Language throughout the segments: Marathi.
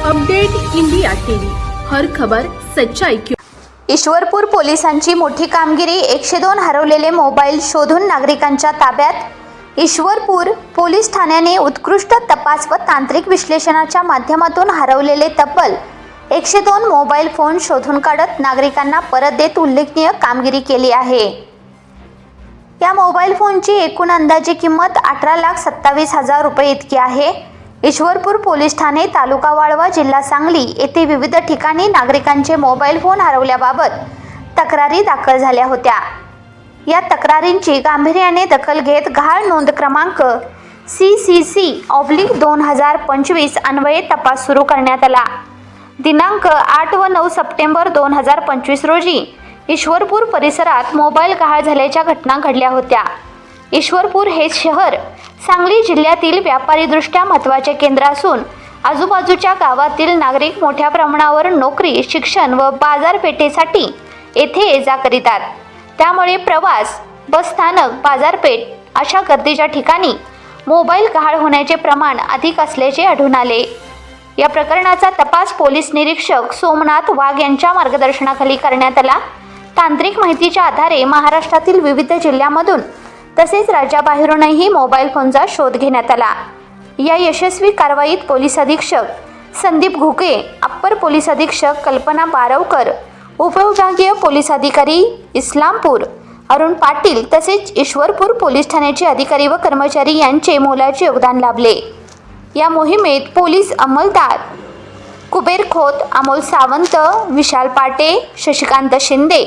Update India TV. हर खबर सच्चाई की ईश्वरपूर पोलिसांची मोठी कामगिरी एकशे दोन हरवलेले मोबाईल शोधून नागरिकांच्या ताब्यात. ईश्वरपूर पोलीस ठाण्याने उत्कृष्ट तपास व तांत्रिक विश्लेषणाच्या माध्यमातून हरवलेले तब्बल एकशे दोन मोबाईल फोन शोधून काढत नागरिकांना परत देत उल्लेखनीय कामगिरी केली आहे. या मोबाईल फोनची एकूण अंदाजे किंमत अठरा लाख सत्तावीस हजार रुपये इतकी आहे. ईश्वरपूर पोलीस ठाणे तालुका वाळवा जिल्हा सांगली येथे विविध ठिकाणी नागरिकांचे मोबाईल फोन हरवल्याबाबत तक्रारी दाखल झाल्या होत्या. या तक्रारींची गांभीर्याने दखल घेत घाळ नोंद क्रमांक सी सी सी ऑब्लिक दोन हजार पंचवीस अन्वये तपास सुरू करण्यात आला. दिनांक आठ व नऊ सप्टेंबर दोन हजार पंचवीस रोजी ईश्वरपूर परिसरात मोबाईल गहाळ झाल्याच्या घटना घडल्या होत्या. ईश्वरपूर हे शहर सांगली जिल्ह्यातील व्यापारीदृष्ट्या महत्त्वाचे केंद्र असून आजूबाजूच्या गावातील नागरिक मोठ्या प्रमाणावर नोकरी शिक्षण व बाजारपेठेसाठी येथे ये जा करीतात. त्यामुळे प्रवास बसस्थानक बाजारपेठ अशा गर्दीच्या ठिकाणी मोबाईल गहाळ होण्याचे प्रमाण अधिक असल्याचे आढळून आले. या प्रकरणाचा तपास पोलीस निरीक्षक सोमनाथ वाघ यांच्या मार्गदर्शनाखाली करण्यात आला. तांत्रिक माहितीच्या आधारे महाराष्ट्रातील विविध जिल्ह्यामधून तसेच राज्याबाहेरूनही मोबाईल फोनचा शोध घेण्यात आला. या यशस्वी कारवाईत पोलीस अधीक्षक संदीप घुके अप्पर पोलीस अधीक्षक कल्पना बारवकर उपविभागीय पोलीस अधिकारी इस्लामपूर अरुण पाटील तसेच ईश्वरपूर पोलीस ठाण्याचे अधिकारी व कर्मचारी यांचे मोलाचे योगदान लाभले. या मोहिमेत पोलीस अंमलदार कुबेर खोत अमोल सावंत विशाल पाटे शशिकांत शिंदे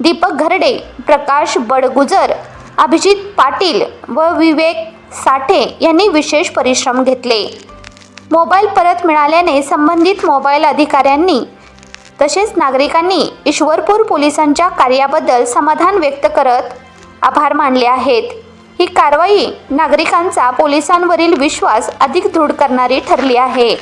दीपक घरडे प्रकाश बडगुजर अभिजित पाटील व विवेक साठे यांनी विशेष परिश्रम घेतले. मोबाईल परत मिळाल्याने संबंधित मोबाईल अधिकाऱ्यांनी तसेच नागरिकांनी ईश्वरपूर पोलिसांच्या कार्याबद्दल समाधान व्यक्त करत आभार मानले आहेत. ही कारवाई नागरिकांचा पोलिसांवरील विश्वास अधिक दृढ करणारी ठरली आहे.